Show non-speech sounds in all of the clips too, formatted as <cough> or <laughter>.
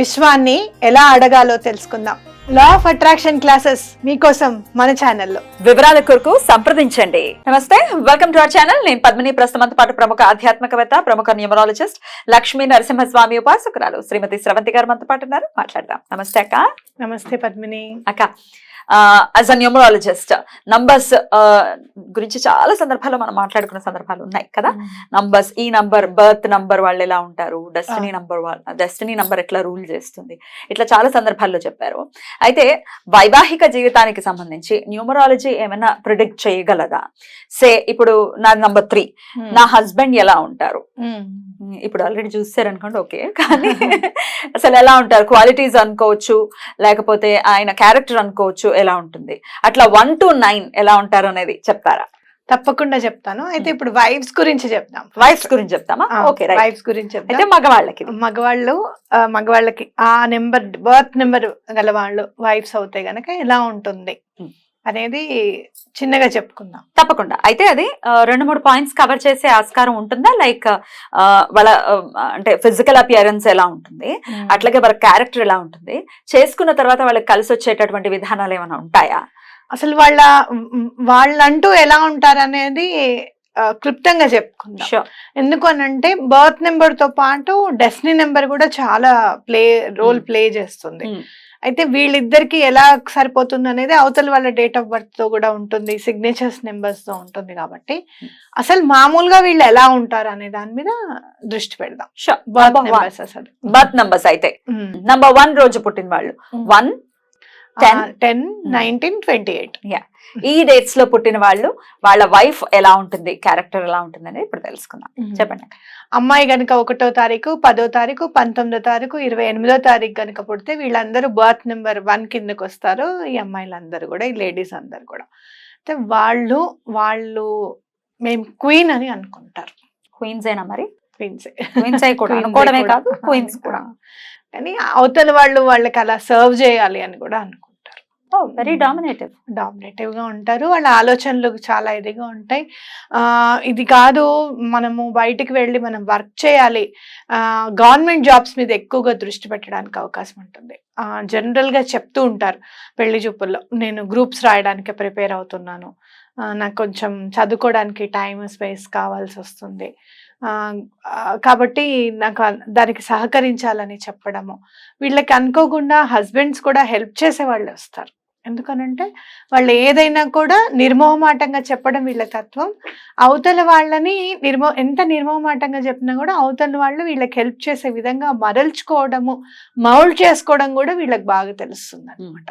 విశ్వాన్ని ఎలా అడగాలో తెలుసుకుందాం. లా ఆఫ్ అట్రాక్షన్ క్లాసెస్ మీకోసం మన ఛానల్లో వివరాల కొరకు సంప్రదించండి. నమస్తే వెల్కమ్ టు అవర్ ఛానల్ నేను పద్మిని ప్రస్తుతంతో పాటు ప్రముఖ ఆధ్యాత్మికవేత్త ప్రముఖ న్యూమరాలజిస్ట్ లక్ష్మీ నరసింహస్వామి ఉపాసకురాలు శ్రీమతి స్రవంతి గారు మనతో పాటు ఉన్నారు. మాట్లాడదాం. నమస్తే అక్క. నమస్తే పద్మిని. అక్క యాజ్ అ న్యూమరాలజిస్ట్ నంబర్స్ గురించి చాలా సందర్భాల్లో మనం మాట్లాడుకున్న సందర్భాలు ఉన్నాయి కదా? నంబర్స్ ఈ నంబర్ బర్త్ నంబర్ వాళ్ళు ఎలా ఉంటారు? డెస్టినీ నంబర్ వాళ్ళ డెస్టినీ నంబర్ ఎట్లా రూల్ చేస్తుంది? ఇట్లా చాలా సందర్భాల్లో చెప్పారు. అయితే వైవాహిక జీవితానికి సంబంధించి న్యూమరాలజీ ఏమైనా ప్రిడిక్ట్ చేయగలదా? సే ఇప్పుడు నా నంబర్ త్రీ నా హస్బెండ్ ఎలా ఉంటారు? ఇప్పుడు ఆల్రెడీ చూసారు అనుకోండి ఓకే కానీ <laughs> అసలు ఎలా ఉంటారు? క్వాలిటీస్ అనుకోవచ్చు లేకపోతే ఆయన క్యారెక్టర్ అనుకోవచ్చు ఎలా ఉంటుంది? అట్లా వన్ టు నైన్ ఎలా ఉంటారు అనేది చెప్తారా? తప్పకుండా చెప్తాను. అయితే ఇప్పుడు వైఫ్స్ గురించి చెప్తాం వైఫ్స్ గురించి చెప్తామా? ఓకే వైఫ్స్ గురించి అయితే చెప్తాం మగవాళ్ళకి. మగవాళ్ళు మగవాళ్ళకి ఆ నెంబర్ బర్త్ నెంబర్ గల వాళ్ళు వైఫ్స్ అవుతే గనక ఎలా ఉంటుంది. అనేది చిన్నగా చెప్పుకుందాం. తప్పకుండా. అయితే అది రెండు మూడు పాయింట్స్ కవర్ చేసే ఆస్కారం ఉంటుందా? లైక్ వాళ్ళ అంటే ఫిజికల్ అపియరెన్స్ ఎలా ఉంటుంది? అట్లాగే వాళ్ళ క్యారెక్టర్ ఎలా ఉంటుంది? చేసుకున్న తర్వాత వాళ్ళకి కలిసి వచ్చేటటువంటి విధానాలు ఏమైనా ఉంటాయా? అసలు వాళ్ళ వాళ్ళంటూ ఎలా ఉంటారనేది క్లుప్తంగా చెప్పుకుందాం. ఎందుకు అనంటే బర్త్ నెంబర్తో పాటు డెస్టినీ నెంబర్ కూడా చాలా ప్లే రోల్ Hmm. ప్లే చేస్తుంది Hmm. అయితే వీళ్ళిద్దరికి ఎలా సరిపోతుంది అనేది అవతల వాళ్ళ డేట్ ఆఫ్ బర్త్తో కూడా ఉంటుంది సిగ్నేచర్స్ నెంబర్స్తో ఉంటుంది కాబట్టి Hmm. అసలు మామూలుగా వీళ్ళు ఎలా ఉంటారు అనే దాని మీద దృష్టి పెడదాం. బర్త్. నెంబర్స్ అసలు బర్త్ నంబర్స్ అయితే. నంబర్ వన్ రోజు పుట్టిన వాళ్ళు one. Ten nineteen twenty eight ఈ డేట్స్లో పుట్టిన వాళ్ళు వాళ్ళ వైఫ్ ఎలా ఉంటుంది క్యారెక్టర్ ఎలా ఉంటుంది అనేది ఇప్పుడు తెలుసుకుందాం. చెప్పండి అమ్మాయి గనుక ఒకటో తారీఖు పదో తారీఖు పంతొమ్మిదో తారీఖు ఇరవై ఎనిమిదో తారీఖు గనుక పుడితే వీళ్ళందరూ బర్త్ నెంబర్ వన్ కిందకు వస్తారు. ఈ అమ్మాయిలందరూ కూడా ఈ లేడీస్ అందరు కూడా. అయితే వాళ్ళు వాళ్ళు మేము క్వీన్ అని అనుకుంటారు. క్వీన్స్ అయినా మరి? క్వీన్స్ క్వీన్స్ అయి కూడా అనుకోవడమే కాదు క్వీన్స్ కూడా. కానీ అవతల వాళ్ళు వాళ్ళకి అలా సర్వ్ చేయాలి అని కూడా అనుకుంటారు. వెరీ డామినేటివ్ డామినేటివ్గా ఉంటారు. వాళ్ళ ఆలోచనలు చాలా ఇదిగా ఉంటాయి. ఆ ఇది కాదు మనము బయటికి వెళ్ళి మనం వర్క్ చేయాలి. గవర్నమెంట్ జాబ్స్ మీద ఎక్కువగా దృష్టి పెట్టడానికి అవకాశం ఉంటుంది. ఆ, general గా చెప్తూ ఉంటారు పెళ్ళి చూపుల్లో నేను గ్రూప్స్ రాయడానికి ప్రిపేర్ అవుతున్నాను. నాకు కొంచెం చదువుకోవడానికి టైం స్పేస్ కావాల్సి వస్తుంది. కాబట్టి నాకు దానికి సహకరించాలని చెప్పడము. వీళ్ళకి అనుకోకుండా హస్బెండ్స్ కూడా హెల్ప్ చేసే వాళ్ళు వస్తారు. ఎందుకనంటే వాళ్ళు ఏదైనా కూడా నిర్మోహమాటంగా చెప్పడం వీళ్ళ తత్వం. అవతల వాళ్ళని నిర్మో ఎంత నిర్మోహమాటంగా చెప్పినా కూడా అవతల వాళ్ళు వీళ్ళకి హెల్ప్ చేసే విధంగా మరల్చుకోవడము మౌల్డ్ చేసుకోవడం కూడా వీళ్ళకి బాగా తెలుస్తుంది అనమాట.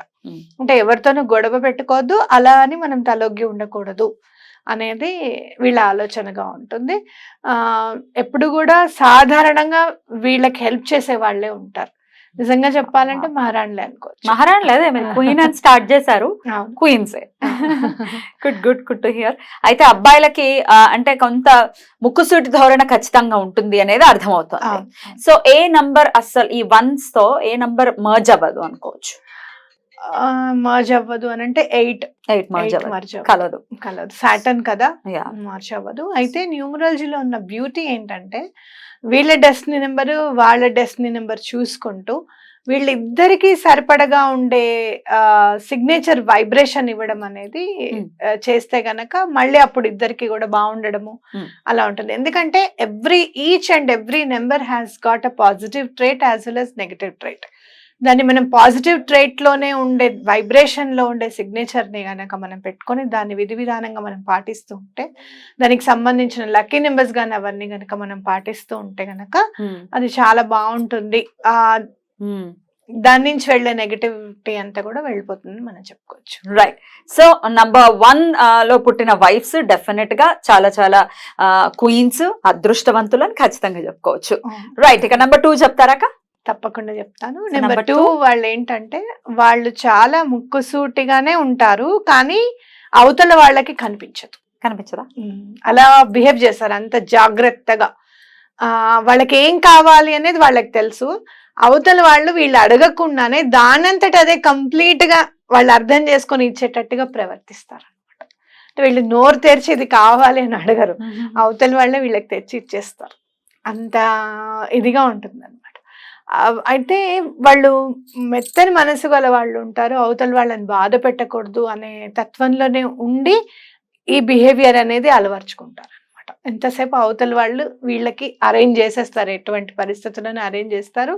అంటే ఎవరితోనూ గొడవ పెట్టుకోవద్దు అలా అని మనం తలొగ్గి ఉండకూడదు అనేది వీళ్ళ ఆలోచనగా ఉంటుంది. ఆ ఎప్పుడు కూడా సాధారణంగా వీళ్ళకి హెల్ప్ చేసే వాళ్ళే ఉంటారు. నిజంగా చెప్పాలంటే మహారాణులే అనుకోవచ్చు మహారాణి లేదే మీరు క్వీన్ అని స్టార్ట్ చేశారు. Queens good good good to hear అయితే అబ్బాయిలకి అంటే కొంత ముక్కుసూటి ధోరణ ఖచ్చితంగా ఉంటుంది అనేది అర్థమవుతుంది. సో ఏ నంబర్ అస్సలు ఈ వన్స్తో ఏ నంబర్ మర్జ్ అవ్వదు అనుకోవచ్చు. మర్జ్ అవ్వదు అని అంటే ఎయిట్. ఎయిట్ మర్జ్ మర్జ్ కలదు. కలదు. సాటర్న్ కదా? యా. మార్చ్ అవ్వదు. అయితే న్యూమరాలజీలో ఉన్న బ్యూటీ ఏంటంటే వీళ్ళ డెస్టినీ నెంబర్ వాళ్ళ డెస్టినీ నెంబర్ చూసుకుంటూ వీళ్ళిద్దరికీ సరిపడగా ఉండే సిగ్నేచర్ వైబ్రేషన్ ఇవ్వడం అనేది చేస్తే గనక మళ్ళీ అప్పుడు ఇద్దరికి కూడా బాగుండడము. అలా ఉంటుంది. ఎందుకంటే every each and every number has got a positive trait as well as negative trait. దాన్ని మనం పాజిటివ్ ట్రేట్లోనే ఉండే వైబ్రేషన్లో ఉండే సిగ్నేచర్ని గనక మనం పెట్టుకొని దాన్ని విధి విధానంగా మనం పాటిస్తూ ఉంటే దానికి సంబంధించిన లక్కీ నెంబర్స్ గాని అవన్నీ గనక మనం పాటిస్తూ ఉంటే గనక అది చాలా బాగుంటుంది. ఆ దాని నుంచి వెళ్ళే నెగటివిటీ అంతా కూడా వెళ్ళిపోతుంది మనం చెప్పుకోవచ్చు. రైట్ సో నంబర్ వన్లో పుట్టిన వైఫ్స్ డెఫినెట్గా చాలా చాలా క్వీన్స్ అదృష్టవంతులని ఖచ్చితంగా చెప్పుకోవచ్చు. రైట్ ఇక నంబర్ టూ చెప్తారాక తప్పకుండా చెప్తాను. Number two? వాళ్ళు ఏంటంటే వాళ్ళు చాలా ముక్కుసూటిగానే ఉంటారు కానీ అవతల వాళ్ళకి కనిపించదు. కనిపించదా? అలా బిహేవ్ చేస్తారు అంత జాగ్రత్తగా. ఆ వాళ్ళకి ఏం కావాలి అనేది వాళ్ళకి తెలుసు. అవతల వాళ్ళు వీళ్ళు అడగకుండానే దానంతట అదే కంప్లీట్గా వాళ్ళు అర్థం చేసుకొని ఇచ్చేటట్టుగా ప్రవర్తిస్తారు అనమాట అంటే వీళ్ళు నోరు తెరిచి ఇది కావాలి అని అడగరు. అవతల వాళ్ళే వీళ్ళకి తెచ్చి ఇచ్చేస్తారు. అంత ఇదిగా ఉంటుంది అయితే వాళ్ళు మెత్తని మనసు గల వాళ్ళు ఉంటారు. అవతల వాళ్ళని బాధ పెట్టకూడదు అనే తత్వంలోనే ఉండి ఈ బిహేవియర్ అనేది అలవర్చుకుంటారు అనమాట ఎంతసేపు అవతల వాళ్ళు వీళ్ళకి అరేంజ్ చేసేస్తారు ఎటువంటి పరిస్థితులను అరేంజ్ చేస్తారు.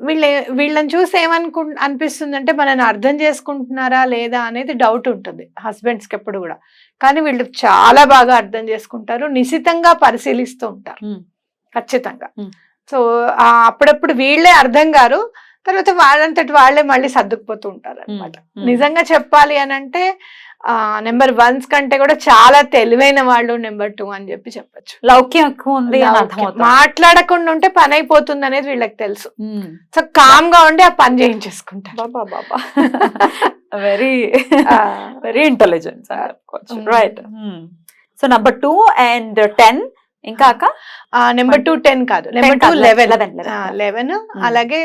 వీళ్ళ వీళ్ళని చూసి ఏమనుకు అనిపిస్తుంది అంటే మనని అర్థం చేసుకుంటున్నారా లేదా అనేది డౌట్ ఉంటుంది హస్బెండ్స్కి ఎప్పుడు కూడా. కానీ వీళ్ళు చాలా బాగా అర్థం చేసుకుంటారు నిశితంగా పరిశీలిస్తూ ఉంటారు. ఖచ్చితంగా. సో అప్పుడప్పుడు వీళ్ళే అర్థం గారు తర్వాత వాళ్ళంతటి వాళ్ళే మళ్ళీ సర్దుకుపోతూ ఉంటారు అనమాట నిజంగా చెప్పాలి అని అంటే నెంబర్ వన్స్ కంటే కూడా చాలా తెలివైన వాళ్ళు నెంబర్ టూ అని చెప్పి చెప్పొచ్చు. లౌక్యం ఎక్కువ ఉంది మాట్లాడకుండా ఉంటే పని అయిపోతుంది అనేది వీళ్ళకి తెలుసు. సో కామ్గా ఉండి ఆ పని చేయించేసుకుంటారు. బాబా బాబా. Very very intelligence. Right so number two and ten ఇంకా అక్క? ఆ నెంబర్ టూ టెన్ కాదు. Number two eleven 11, 11. లెవెన్ అలాగే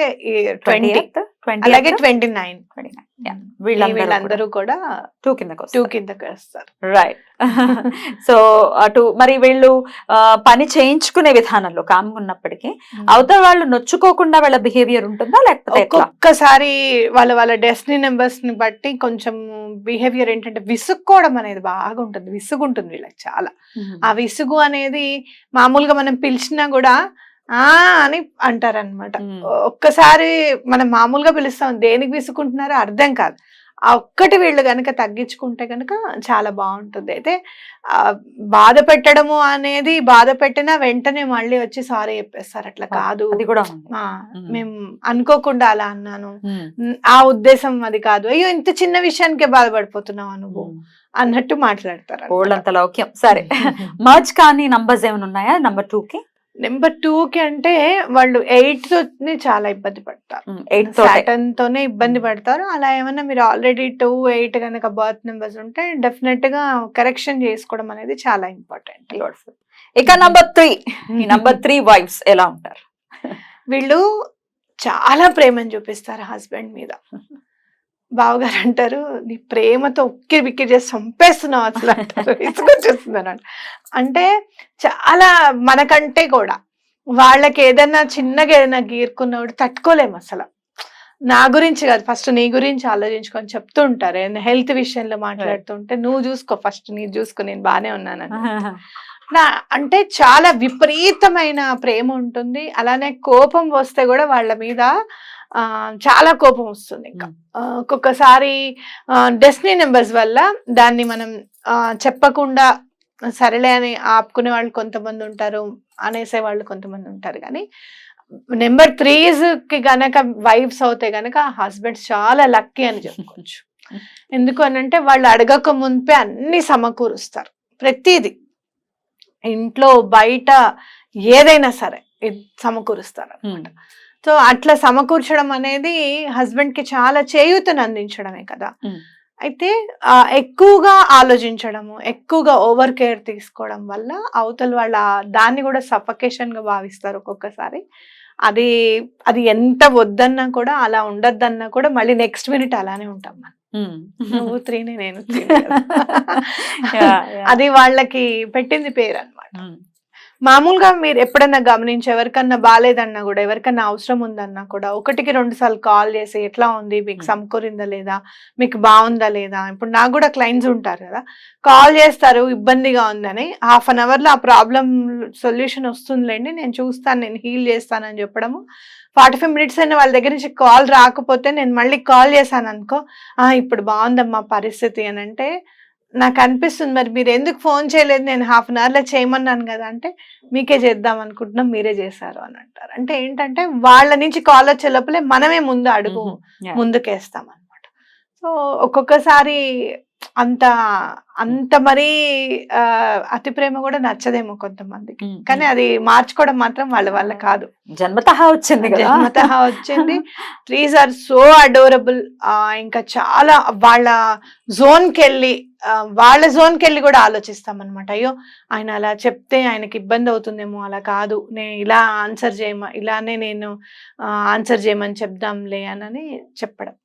ట్వంటీ ట్వంటీ అలాగే ట్వంటీ నైన్ వీళ్ళందరూ వీళ్ళందరూ కూడా టూ కిందకు టూ కిందకి వస్తారు. రైట్ సో <laughs> అటు మరి వీళ్ళు పని చేయించుకునే విధానంలో కామ్గా ఉన్నప్పటికీ అవతల వాళ్ళు నొచ్చుకోకుండా వాళ్ళ బిహేవియర్ ఉంటుందా లేకపోతే ఎట్లా? ఒక్కొక్కసారి వాళ్ళ వాళ్ళ డెస్టినీ నెంబర్స్ని బట్టి కొంచెం బిహేవియర్ ఏంటంటే విసుక్కోవడం అనేది బాగా ఉంటుంది విసుగు ఉంటుంది వీళ్ళకి చాలా. ఆ విసుగు అనేది మామూలుగా మనం పిలిచినా కూడా ఆ అని అంటారనమాట. ఒక్కసారి మనం మామూలుగా పిలుస్తాం దేనికి విసుకుంటున్నారో అర్థం కాదు. ఆ ఒక్కటి వీళ్ళు కనుక తగ్గించుకుంటే కనుక చాలా బాగుంటుంది. అయితే ఆ, బాధ పెట్టడము అనేది బాధ పెట్టినా వెంటనే మళ్ళీ వచ్చి సారీ చెప్పేస్తారు. అట్లా కాదు. కూడా మ్మ్. అనుకోకుండా అలా అన్నాను. ఆ ఉద్దేశం అది కాదు. అయ్యో ఇంత చిన్న విషయానికే బాధపడిపోతున్నావు నువ్వు. అన్నట్టు మాట్లాడతారు లౌక్యం. సరే. <laughs> మర్జ్ కానీ నంబర్స్ ఏమైనా ఉన్నాయా? నంబర్ టూ కి నెంబర్ టూ కి అంటే వాళ్ళు ఎయిట్ తోనే చాలా ఇబ్బంది పడతారు. ఎయిట్తో సాటర్న్ తోనే ఇబ్బంది పడతారు. అలా ఏమన్నా మీరు ఆల్రెడీ టూ ఎయిట్ కనుక బర్త్ నెంబర్స్ ఉంటే డెఫినెట్గా కరెక్షన్ చేసుకోవడం అనేది చాలా ఇంపార్టెంట్ ఇక నంబర్ త్రీ ఈ నంబర్ త్రీ వైఫ్స్ ఎలా ఉంటారు? వీళ్ళు చాలా ప్రేమను చూపిస్తారు హస్బెండ్ మీద. బావగారు అంటారు నీ ప్రేమతో ఉక్కిరి బిక్కిరి చేసి చంపేస్తున్నావు అసలు అంటారు. విసుగొచ్చేస్తున్నాను అంటే చాలా మనకంటే కూడా వాళ్ళకి ఏదైనా చిన్నగా ఏదైనా గీరుకున్నప్పుడు తట్టుకోలేము అసలు. నా గురించి కాదు ఫస్ట్ నీ గురించి ఆలోచించుకొని చెప్తూ ఉంటారు. హెల్త్ విషయంలో మాట్లాడుతుంటే నువ్వు చూసుకో ఫస్ట్ నీ చూసుకో నేను బాగానే ఉన్నానని. <laughs> నా అంటే చాలా విపరీతమైన ప్రేమ ఉంటుంది. అలానే కోపం వస్తే కూడా వాళ్ళ మీద చాలా కోపం వస్తుంది ఇంకా. ఒక్కొక్కసారి డెస్టినీ నెంబర్స్ వల్ల దాన్ని మనం చెప్పకుండా సరేలే అని ఆపుకునే వాళ్ళు కొంతమంది ఉంటారు అనేసే వాళ్ళు కొంతమంది ఉంటారు కానీ నెంబర్ త్రీస్కి గనక వైఫ్స్ అవుతే గనక హస్బెండ్స్ చాలా లక్కీ అని చెప్పుకోవచ్చు. <laughs> ఎందుకు అని అంటే వాళ్ళు అడగక మునిపే అన్ని సమకూరుస్తారు ప్రతిదీ. ఇంట్లో బయట ఏదైనా సరే సమకూరుస్తారు అనమాట సో అట్లా సమకూర్చడం అనేది హస్బెండ్కి చాలా చేయూతను అందించడమే కదా. అయితే ఎక్కువగా ఆలోచించడము ఎక్కువగా ఓవర్ కేర్ తీసుకోవడం వల్ల అవతల వాళ్ళ దాన్ని కూడా సఫకేషన్గా భావిస్తారు ఒక్కొక్కసారి. అది అది ఎంత వద్దన్నా కూడా అలా ఉండద్దన్నా కూడా మళ్ళీ నెక్స్ట్ మినిట్ అలానే ఉంటాం మనం. నువ్వు త్రీనే నేను. <laughs> అది వాళ్ళకి పెట్టింది పేరు అన్నమాట. మామూలుగా మీరు ఎప్పుడన్నా గమనించి ఎవరికన్నా బాగాలేదన్నా కూడా ఎవరికన్నా అవసరం ఉందన్నా కూడా ఒకటికి రెండు సార్లు కాల్ చేసి ఎట్లా ఉంది మీకు. సమకూరిందా లేదా మీకు బాగుందా లేదా ఇప్పుడు నాకు కూడా క్లయింట్స్ ఉంటారు కదా కాల్ చేస్తారు ఇబ్బందిగా ఉందని హాఫ్ అన్ అవర్లో ఆ ప్రాబ్లం సొల్యూషన్ వస్తుందిలేండి నేను చూస్తాను నేను హీల్ చేస్తానని చెప్పడము ఫార్టీ ఫైవ్ మినిట్స్ అయినా వాళ్ళ దగ్గర నుంచి కాల్ రాకపోతే నేను మళ్ళీ కాల్ చేశాను అనుకో "ఆ, ఇప్పుడు బాగుందమ్మా పరిస్థితి అని అంటే నాకు అనిపిస్తుంది మరి మీరు ఎందుకు ఫోన్ చేయలేదు? నేను హాఫ్ అన్ అవర్లో చేయమన్నాను కదా అంటే మీకే చేద్దాం అనుకుంటున్నాం మీరే చేశారు అని అంటారు. అంటే ఏంటంటే వాళ్ళ నుంచి కాల్ వచ్చే లోపలే మనమే ముందు అడుగు. ముందుకేస్తాం అనమాట సో ఒక్కొక్కసారి అంత అంత మరీ అతి ప్రేమ కూడా నచ్చదేమో కొంతమందికి. కానీ అది మార్చుకోవడం మాత్రం వాళ్ళ వల్ల కాదు. జన్మతహా వచ్చింది జన్మతః వచ్చింది. ట్రీస్ ఆర్ సో అడోరబుల్ ఇంకా చాలా వాళ్ళ జోన్కి వెళ్ళి వాళ్ళ జోన్కి వెళ్ళి కూడా ఆలోచిస్తాం అనమాట అయ్యో ఆయన అలా చెప్తే ఆయనకి ఇబ్బంది అవుతుందేమో అలా కాదు. నేను ఇలా ఆన్సర్ చేయమ ఇలానే నేను ఆన్సర్ చేయమని చెప్దాంలే అని చెప్పడం.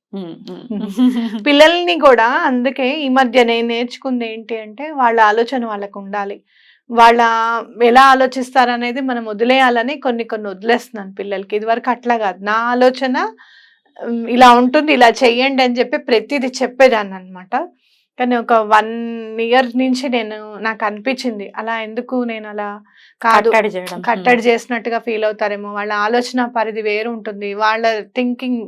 పిల్లల్ని కూడా అందుకే ఈ మధ్య నేను నేర్చుకుంది ఏంటి అంటే వాళ్ళ ఆలోచన వాళ్ళకు ఉండాలి. వాళ్ళ ఎలా ఆలోచిస్తారు అనేది మనం వదిలేయాలని కొన్ని కొన్ని వదిలేస్తున్నాను పిల్లలకి. ఇది వరకు అట్లా కాదు. నా ఆలోచన ఇలా ఉంటుంది ఇలా చెయ్యండి అని చెప్పి ప్రతిదీ చెప్పేదాన్ని అనమాట కానీ ఒక వన్ ఇయర్ నుంచి నేను నాకు అనిపించింది. అలా ఎందుకు నేను అలా కాదు. కట్టడి చేసినట్టుగా ఫీల్ అవుతారేమో. వాళ్ళ ఆలోచన పరిధి వేరు ఉంటుంది. వాళ్ళ థింకింగ్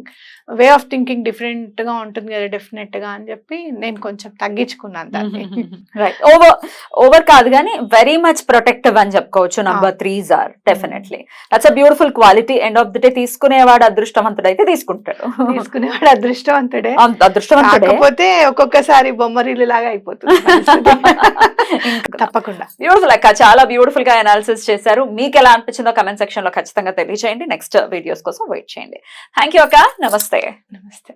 వే ఆఫ్ థింకింగ్ డిఫరెంట్గా ఉంటుంది కదా డెఫినెట్గా అని చెప్పి నేను కొంచెం తగ్గించుకున్నాను దాన్ని. <laughs> రైట్ ఓవర్ ఓవర్ కాదు కానీ వెరీ మచ్ ప్రొటెక్టివ్ అని చెప్పుకోవచ్చు. Number threes are definitely that's a beautiful quality end of the day తీసుకునేవాడు అదృష్టవంతుడైతే తీసుకుంటాడు. తీసుకునేవాడు అదృష్టవంతుడే. అదృష్టవంతుడే. కాకపోతే ఒక్కొక్కసారి బొమ్మరీలు లాగా అయిపోతుంది. తప్పకుండా. బ్యూటిఫుల్ అక్క చాలా బ్యూటిఫుల్గా అనాలిసిస్ చేశారు. మీకు ఎలా అనిపించిందో కమెంట్ సెక్షన్లో ఖచ్చితంగా తెలియజేయండి నెక్స్ట్ వీడియోస్ కోసం వెయిట్ చేయండి. థ్యాంక్ యూ అక్క. నమస్తే. నమస్తే.